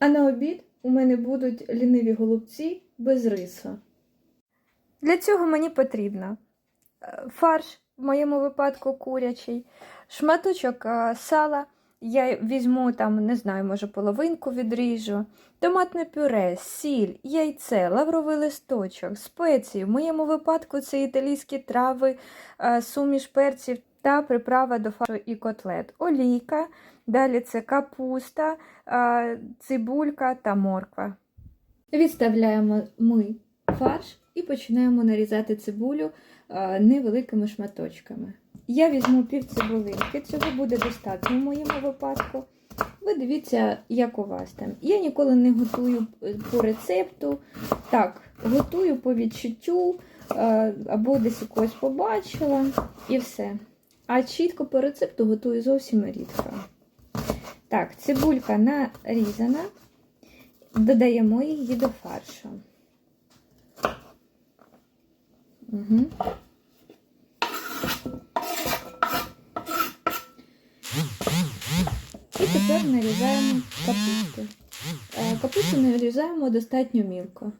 А на обід у мене будуть ліниві голубці без рису. Для цього мені потрібно е, фарш, в моєму випадку курячий, шматочок е, сала. Я візьму там, не знаю, може половинку відріжу, томатне пюре, сіль, яйце, лавровий листочок, спеції. В моєму випадку це італійські трави, е, суміш перців та приправа до фаршу і котлет. Олійка, далі це капуста, цибулька та морква. Відставляємо ми фарш і починаємо нарізати цибулю невеликими шматочками. Я візьму пів цибулинки, цього буде достатньо в моєму випадку. Ви дивіться, як у вас там. Я ніколи не готую по рецепту. Так, готую по відчуттю або десь якогось побачила і все. А чітко по рецепту готую зовсім рідко. Так, цибулька нарізана, додаємо її до фаршу. Угу. І тепер нарізаємо капусту. Е, Капусту нарізаємо достатньо мілко.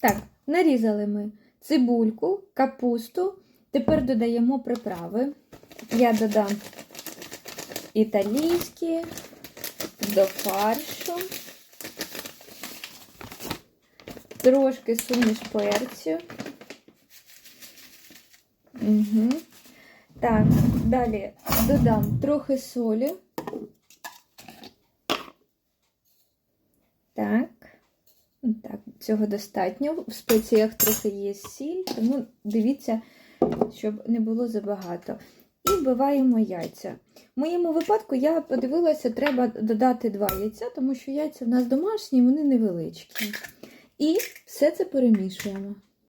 Так, нарізали ми цибульку, капусту. Тепер додаємо приправи. Я додам італійські до фаршу, трошки суміш перцю. Угу. Так, далі додам трохи солі. Так. Так, цього достатньо. В спеціях трохи є сіль, тому дивіться, щоб не було забагато. І вбиваємо яйця. В моєму випадку я подивилася, треба додати два яйця, тому що яйця в нас домашні, вони невеличкі. І все це перемішуємо.